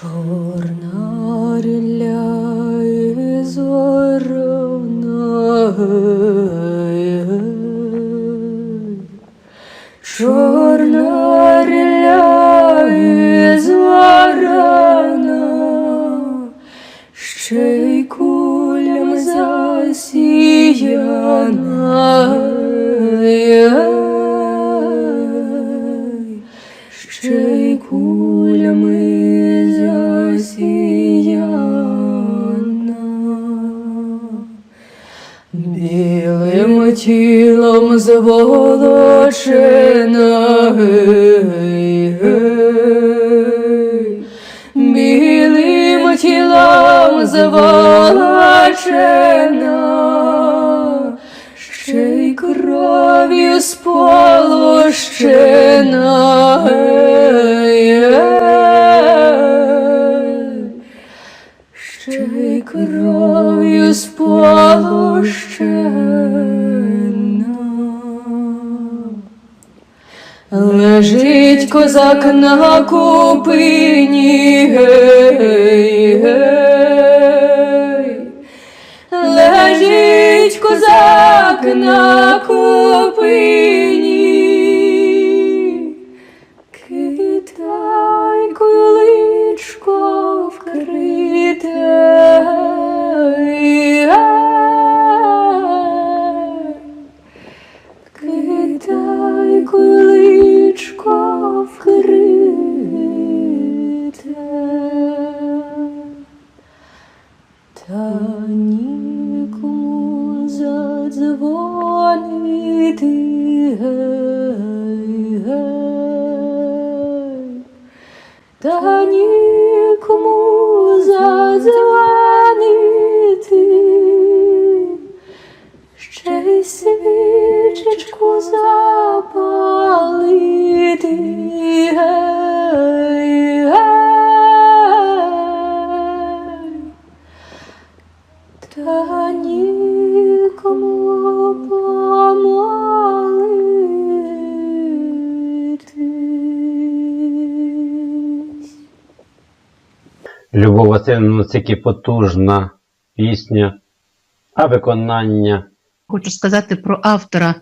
Чорна гей. білим тілом зволочена, ще й кров'ю сполощена. Ще й кров'ю сполощена. Лежить козак на купині, гей, гей. Лежить козак на купині, Любов Васильівна, настільки потужна пісня, а виконання Хочу сказати про автора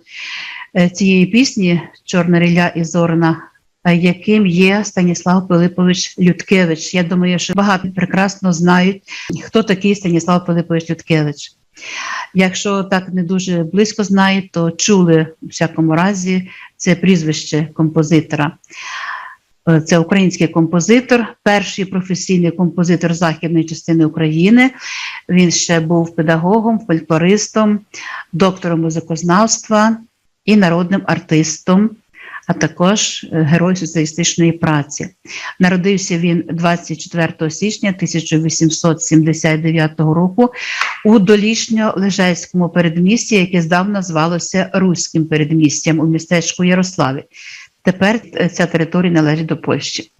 е, цієї пісні Чорна ріля і зорна, е, яким є Станіслав Пилипович Людкевич. Я думаю, що багато прекрасно знають, хто такий Станіслав Пилипович Людкевич. Якщо так не дуже близько знають, то чули у всякому разі це прізвище композитора. Е, Це український композитор, перший професійний композитор західної частини України. Він ще був педагогом, фольклористом, доктором музикознавства і народним артистом, а також е, герой соціалістичної праці. Народився він 24 січня 1879 року у долішньо-лежецькому передмісті, яке здавна звалося Руським передмістям у містечку Ярославі. Тепер е, ця територія належить до Польщі.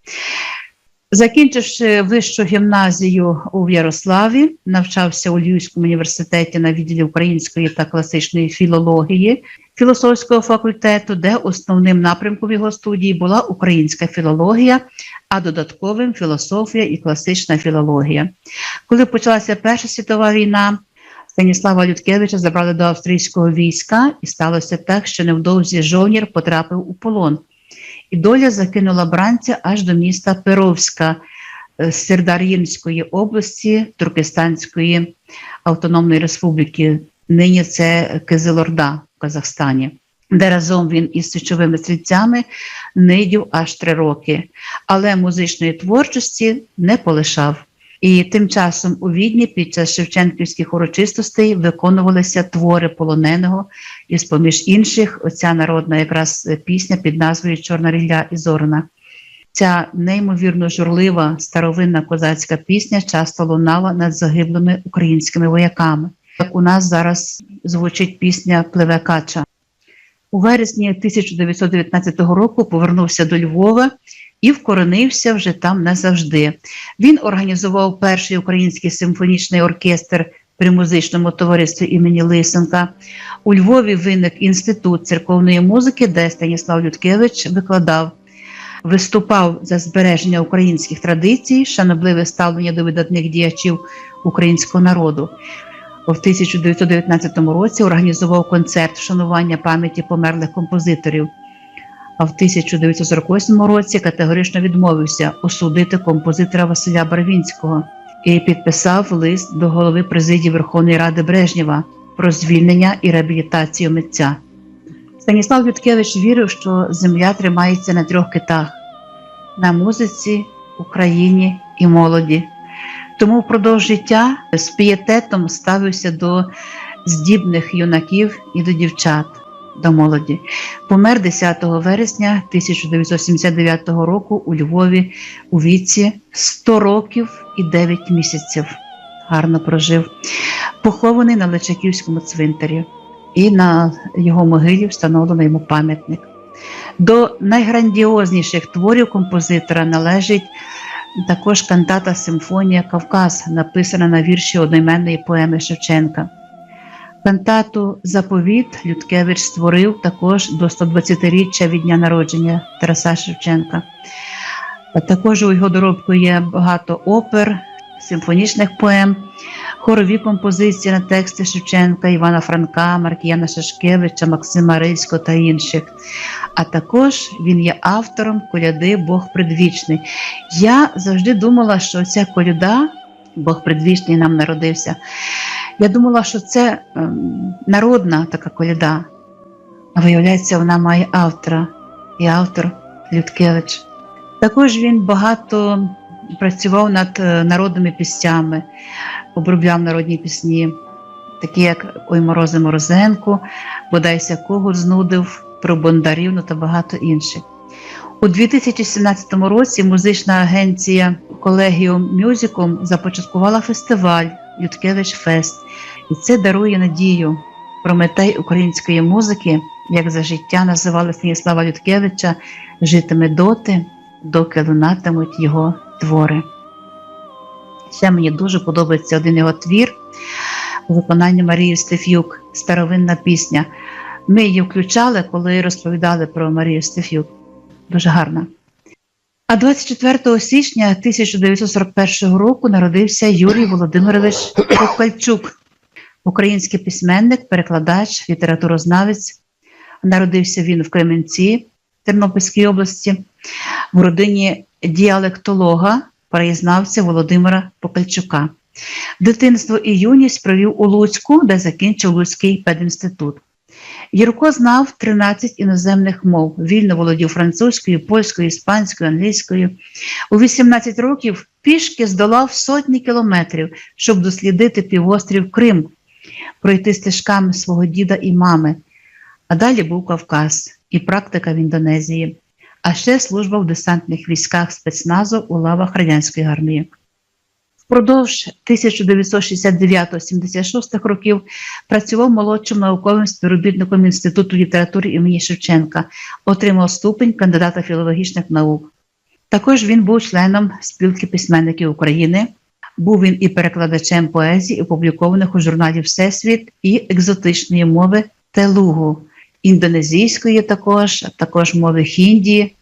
Закінчивши вищу гімназію у Ярославі, навчався у Львівському університеті на відділі української та класичної філології філософського факультету, де основним напрямком його студії була українська філологія, а додатковим філософія і класична філологія. Коли почалася Перша світова війна, Станіслава Людкевича забрали до австрійського війська, і сталося так, що невдовзі жовнір потрапив у полон. І доля закинула бранця аж до міста Перовська е, Сердар'їнської області Туркестанської автономної республіки. Нині це Кизилорда в Казахстані, де разом він із січовими стрільцями нидів аж три роки, але музичної творчості не полишав. І тим часом у Відні під час Шевченківських урочистостей виконувалися твори полоненого, і з-поміж інших, оця народна якраз пісня під назвою Чорна рілля і зорна. Ця неймовірно журлива старовинна козацька пісня часто лунала над загиблими українськими вояками. Як у нас зараз звучить пісня Пливе Кача. У вересні 1919 року повернувся до Львова і вкоренився вже там назавжди. Він організував перший український симфонічний оркестр при музичному товаристві імені Лисенка. У Львові виник інститут церковної музики, де Станіслав Людкевич викладав. виступав за збереження українських традицій, шанобливе ставлення до видатних діячів українського народу. У 1919 році організував концерт вшанування пам'яті померлих композиторів. А в 1948 році категорично відмовився осудити композитора Василя Барвінського і підписав лист до голови президії Верховної Ради Брежнєва про звільнення і реабілітацію митця. Станіслав Юткевич вірив, що земля тримається на трьох китах на музиці, Україні і молоді. Тому впродовж життя з пієтетом ставився до здібних юнаків і до дівчат, до молоді. Помер 10 вересня 1979 року у Львові у віці 100 років і 9 місяців. Гарно прожив. Похований на Личаківському цвинтарі, і на його могилі встановлено йому пам'ятник. До найграндіозніших творів композитора належить також кантата Симфонія Кавказ, написана на вірші одноіменної поеми Шевченка. Кантату Заповіт Людкевич створив також до 120-річчя від дня народження Тараса Шевченка. Також у його доробку є багато опер, симфонічних поем, хорові композиції на тексти Шевченка, Івана Франка, Маркіяна Шашкевича, Максима Рильського та інших. А також він є автором коляди Бог предвічний. Я завжди думала, що ця коляда, Бог предвічний нам народився. Я думала, що це ем, народна така коляда. А виявляється, вона має автора, і автор Людкевич. Також він багато працював над е, народними піснями, обробляв народні пісні, такі як Ой Морози Морозенко, Бодайся когут знудив, про Бондарівну та багато інших. У 2017 році музична агенція Колегіум Мюзикум започаткувала фестиваль Людкевич Фест, і це дарує надію. Прометей української музики, як за життя називали Станіслава Людкевича, житиме доти, доки лунатимуть його твори. Ще мені дуже подобається один його твір у виконанні Марії Стефюк, старовинна пісня. Ми її включали, коли розповідали про Марію Стефюк. Дуже гарна. А 24 січня 1941 року народився Юрій Володимирович Кокальчук, український письменник, перекладач, літературознавець. Народився він в Кременці Тернопільській області, в родині діалектолога, краєзнавця Володимира Покальчука. Дитинство і юність провів у Луцьку, де закінчив Луцький пединститут. Юрко знав 13 іноземних мов, вільно володів французькою, польською, іспанською, англійською. У 18 років пішки здолав сотні кілометрів, щоб дослідити півострів Крим, пройти стежками свого діда і мами. А далі був Кавказ і практика в Індонезії, а ще служба в десантних військах спецназу у лавах радянської армії. Впродовж 1969-76 років працював молодшим науковим співробітником Інституту літератури імені Шевченка, отримав ступень кандидата філологічних наук. Також він був членом спілки письменників України. Був він і перекладачем поезії, опублікованих у журналі Всесвіт і екзотичної мови телугу, індонезійської також, також мови хінді.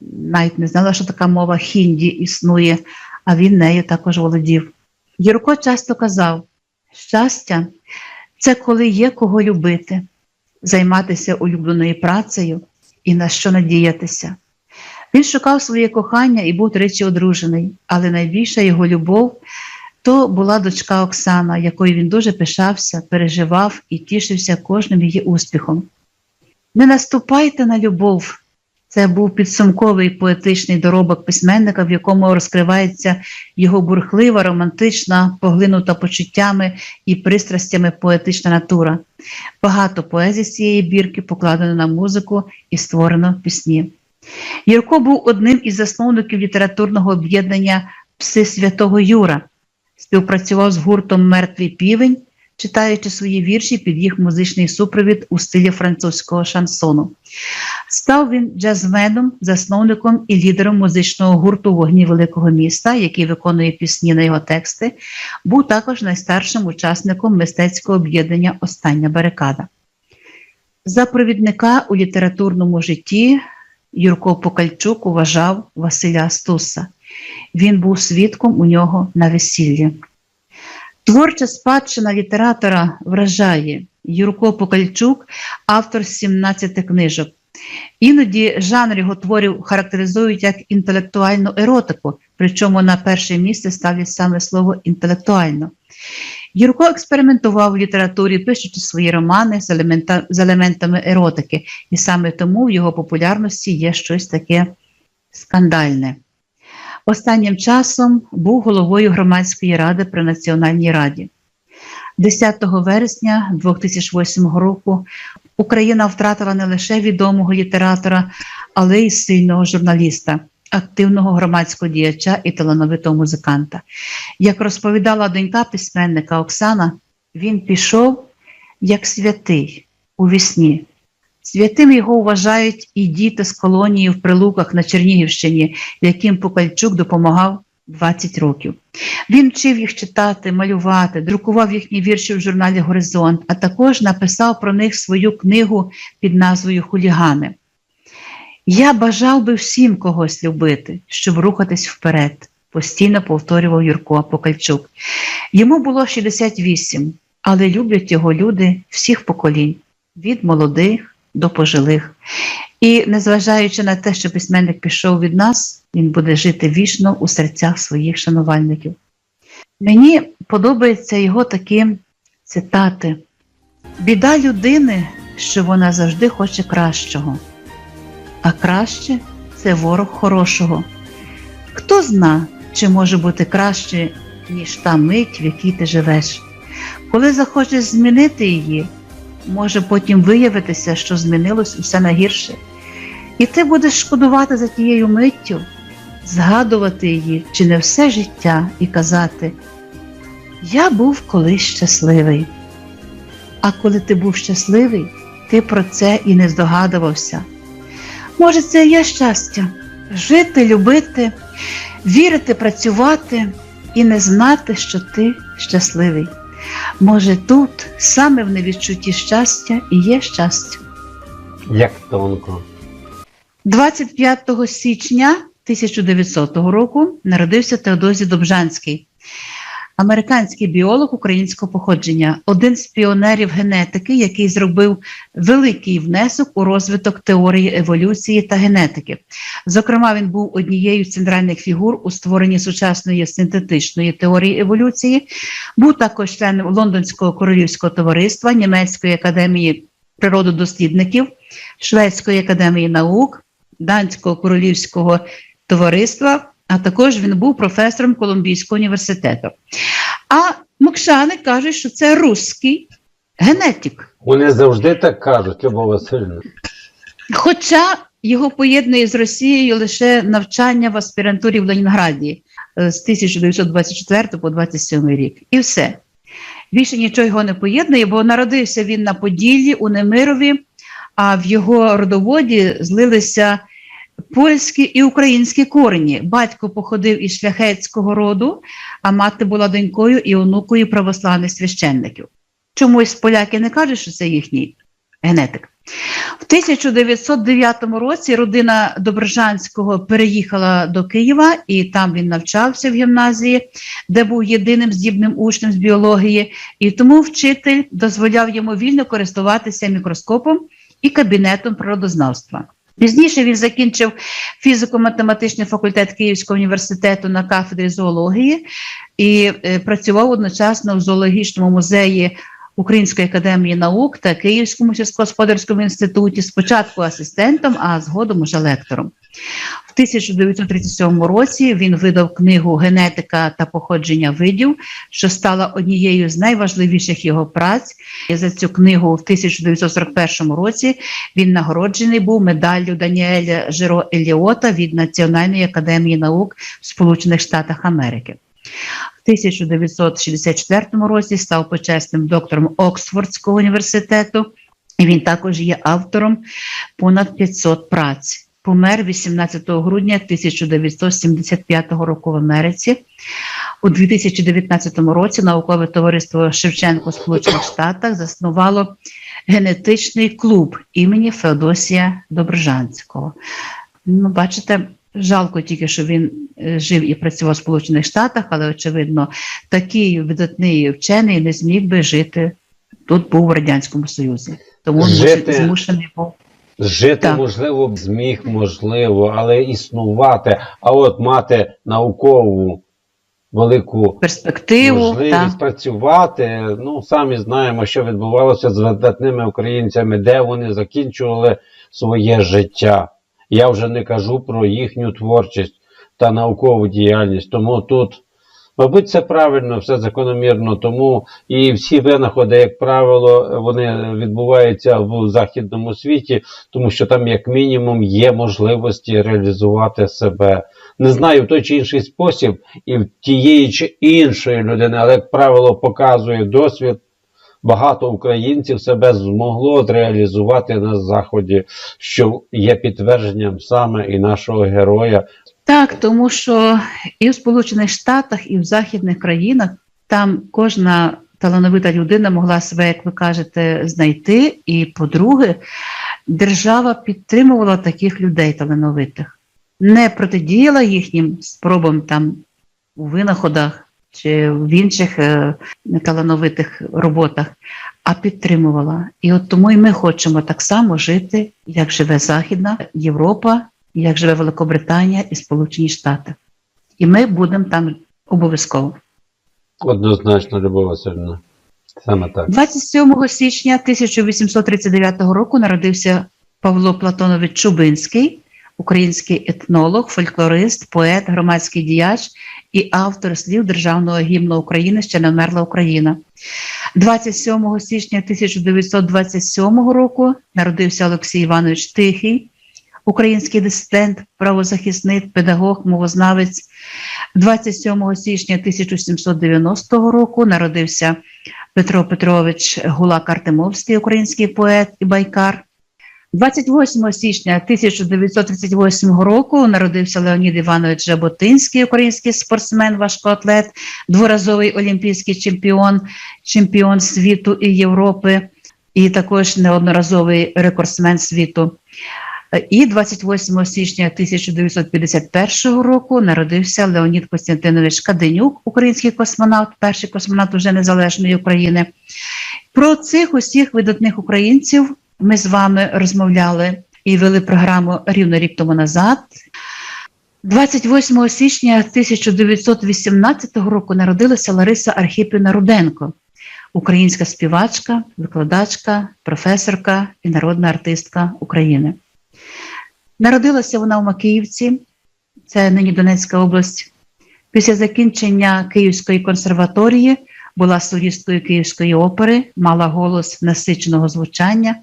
Навіть не знала, що така мова хінді існує, а він нею також володів. Юрко часто казав: щастя це коли є кого любити, займатися улюбленою працею і на що надіятися. Він шукав своє кохання і був тричі одружений, але найбільша його любов то була дочка Оксана, якою він дуже пишався, переживав і тішився кожним її успіхом. Не наступайте на любов. Це був підсумковий поетичний доробок письменника, в якому розкривається його бурхлива, романтична, поглинута почуттями і пристрастями поетична натура. Багато поезії з цієї бірки покладено на музику і створено пісні. Юрко був одним із засновників літературного об'єднання Пси Святого Юра, співпрацював з гуртом Мертвий півень, читаючи свої вірші під їх музичний супровід у стилі французького шансону. Став він джазменом, засновником і лідером музичного гурту Вогні Великого міста, який виконує пісні на його тексти, був також найстаршим учасником мистецького об'єднання Остання барикада. За провідника у літературному житті Юрко Покальчук уважав Василя Стуса. Він був свідком у нього на весіллі. Творча спадщина літератора вражає Юрко Покальчук, автор 17 книжок. Іноді жанр його творів характеризують як інтелектуальну еротику, причому на перше місце ставлять саме слово інтелектуально. Юрко експериментував в літературі, пишучи свої романи з, елемента, з елементами еротики, і саме тому в його популярності є щось таке скандальне. Останнім часом був головою громадської ради при Національній раді. 10 вересня 2008 року Україна втратила не лише відомого літератора, але й сильного журналіста, активного громадського діяча і талановитого музиканта. Як розповідала донька письменника Оксана, він пішов як святий у вісні. Святим його вважають і діти з колонії в прилуках на Чернігівщині, яким Покальчук допомагав 20 років. Він вчив їх читати, малювати, друкував їхні вірші в журналі Горизонт, а також написав про них свою книгу під назвою Хулігани. Я бажав би всім когось любити, щоб рухатись вперед, постійно повторював Юрко Покальчук. Йому було 68, але люблять його люди всіх поколінь, від молодих до пожилих. І незважаючи на те, що письменник пішов від нас, він буде жити вічно у серцях своїх шанувальників. Мені подобаються його такі цитати: біда людини, що вона завжди хоче кращого, а краще це ворог хорошого. Хто зна, чи може бути краще, ніж та мить, в якій ти живеш. Коли захочеш змінити її, може потім виявитися, що змінилось усе на гірше. І ти будеш шкодувати за тією миттю, згадувати її чи не все життя і казати: Я був колись щасливий. А коли ти був щасливий, ти про це і не здогадувався. Може, це і є щастя жити, любити, вірити, працювати і не знати, що ти щасливий. Може, тут саме в невідчутті щастя і є щастя. Як тонко. 25 січня 1900 року народився Теодозій Добжанський, американський біолог українського походження, один з піонерів генетики, який зробив великий внесок у розвиток теорії еволюції та генетики. Зокрема, він був однією з центральних фігур у створенні сучасної синтетичної теорії еволюції, був також членом Лондонського королівського товариства, Німецької академії природодослідників, Шведської академії наук. Данського королівського товариства, а також він був професором Колумбійського університету. А мокшани кажуть, що це русський генетик. Вони завжди так кажуть, Любов Васильівна. Хоча його поєднує з Росією лише навчання в аспірантурі в Ленінграді е, з 1924 по 27 рік. І все. Більше нічого його не поєднує, бо народився він на Поділлі у Немирові, а в його родоводі злилися польські і українські корені. Батько походив із шляхетського роду, а мати була донькою і онукою православних священників. Чомусь поляки не кажуть, що це їхній генетик. В 1909 році родина Доброжанського переїхала до Києва, і там він навчався в гімназії, де був єдиним здібним учнем з біології, і тому вчитель дозволяв йому вільно користуватися мікроскопом і кабінетом природознавства. Пізніше він закінчив фізико-математичний факультет Київського університету на кафедрі зоології і е, працював одночасно в зоологічному музеї Української академії наук та Київському сільськогосподарському інституті, спочатку асистентом, а згодом уже лектором. В 1937 році він видав книгу Генетика та походження видів, що стала однією з найважливіших його праць. І за цю книгу в 1941 році він нагороджений був медаллю Даніеля Жиро Еліота від Національної академії наук Сполучених Штатах Америки. В 1964 році став почесним доктором Оксфордського університету, і він також є автором понад 500 праць. Помер 18 грудня 1975 року в Америці. У 2019 році наукове товариство Шевченко Сполучених Штатах заснувало генетичний клуб імені Феодосія Доброжанського. Ну, бачите, жалко тільки, що він е, жив і працював в Сполучених Штатах, але очевидно, такий видатний вчений не зміг би жити тут, був в Радянському Союзі. Тому він Жити- змуш- змушений був. Жити, Так. можливо, б зміг, можливо, але існувати, а от мати наукову велику Перспективу, можливість так. працювати. Ну, самі знаємо, що відбувалося з видатними українцями, де вони закінчували своє життя. Я вже не кажу про їхню творчість та наукову діяльність. Тому тут, мабуть, це правильно, все закономірно. Тому і всі винаходи, як правило, вони відбуваються в західному світі, тому що там, як мінімум, є можливості реалізувати себе. Не знаю в той чи інший спосіб, і в тієї чи іншої людини, але, як правило, показує досвід. Багато українців себе змогло зреалізувати на заході, що є підтвердженням саме і нашого героя. Так, тому що і в Сполучених Штатах, і в західних країнах там кожна талановита людина могла себе, як ви кажете, знайти. І, по-друге, держава підтримувала таких людей талановитих, не протидіяла їхнім спробам там у винаходах чи в інших е, талановитих роботах, а підтримувала. І от тому і ми хочемо так само жити, як живе Західна Європа, як живе Великобританія і Сполучені Штати. І ми будемо там обов'язково. Однозначно, Любов Васильівна. Саме так. 27 січня 1839 року народився Павло Платонович Чубинський, український етнолог, фольклорист, поет, громадський діяч і автор слів Державного гімну України ще не вмерла Україна. 27 січня 1927 року народився Олексій Іванович Тихий, український дисидент, правозахисник, педагог, мовознавець. 27 січня 1790 року народився Петро Петрович Гулак Артемовський, український поет і байкар. 28 січня 1938 року народився Леонід Іванович Жаботинський, український спортсмен, важкоатлет, дворазовий олімпійський чемпіон, чемпіон світу і Європи, і також неодноразовий рекордсмен світу. І 28 січня 1951 року народився Леонід Костянтинович Каденюк, український космонавт, перший космонавт уже незалежної України. Про цих усіх видатних українців ми з вами розмовляли і вели програму рівно рік тому назад. 28 січня 1918 року народилася Лариса Архіпівна Руденко, українська співачка, викладачка, професорка і народна артистка України. Народилася вона в Макіївці, це нині Донецька область. Після закінчення Київської консерваторії була солісткою Київської опери, мала голос насиченого звучання,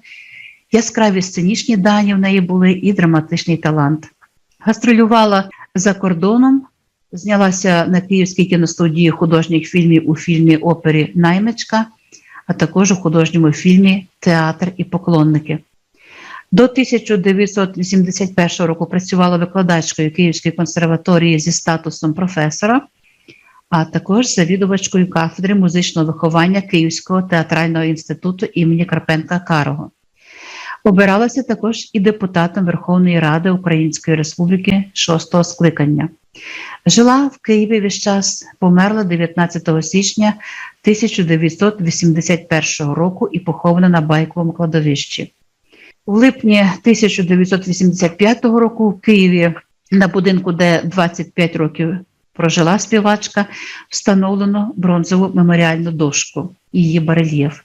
яскраві сценічні дані в неї були і драматичний талант. Гастролювала за кордоном, знялася на Київській кіностудії художніх фільмів у фільмі опері Наймичка, а також у художньому фільмі Театр і поклонники. До 1981 року працювала викладачкою Київської консерваторії зі статусом професора, а також завідувачкою кафедри музичного виховання Київського театрального інституту імені Карпенка Карого. Обиралася також і депутатом Верховної Ради Української Республіки шостого скликання. Жила в Києві весь час, померла 19 січня 1981 року і похована на байковому кладовищі. У липні 1985 року в Києві на будинку, де 25 років прожила співачка, встановлено бронзову меморіальну дошку, її барельєф.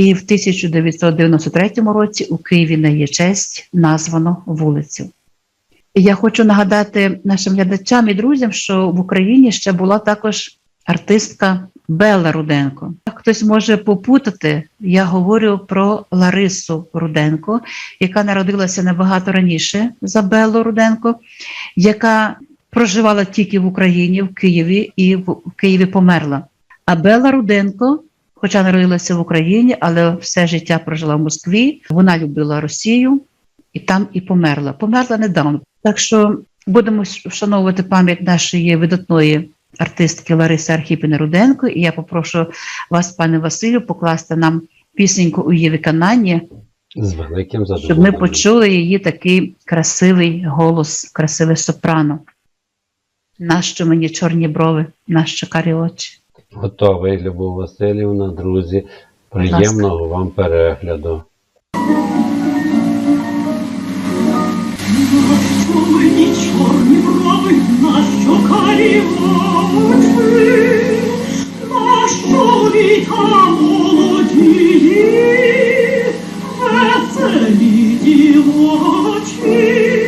І в 1993 році у Києві на її честь названо вулицю. Я хочу нагадати нашим глядачам і друзям, що в Україні ще була також артистка Белла Руденко. Хтось може попутати, я говорю про Ларису Руденко, яка народилася набагато раніше за Беллу Руденко, яка проживала тільки в Україні, в Києві і в Києві померла. А Белла Руденко, хоча народилася в Україні, але все життя прожила в Москві. Вона любила Росію і там і померла. Померла недавно. Так що будемо вшановувати пам'ять нашої видатної артистки Лариси Архіпіни Руденко. І я попрошу вас, пане Василю, покласти нам пісеньку у її виконанні. З великим задоволенням. Щоб ми почули її такий красивий голос, красиве сопрано. Нащо мені чорні брови, нащо карі очі? Готовий, Любов Васильівна, друзі. Приємного вам перегляду. Чорні чорні брови, нащо каріла очі, нащо віта молоді, веселі дівочі.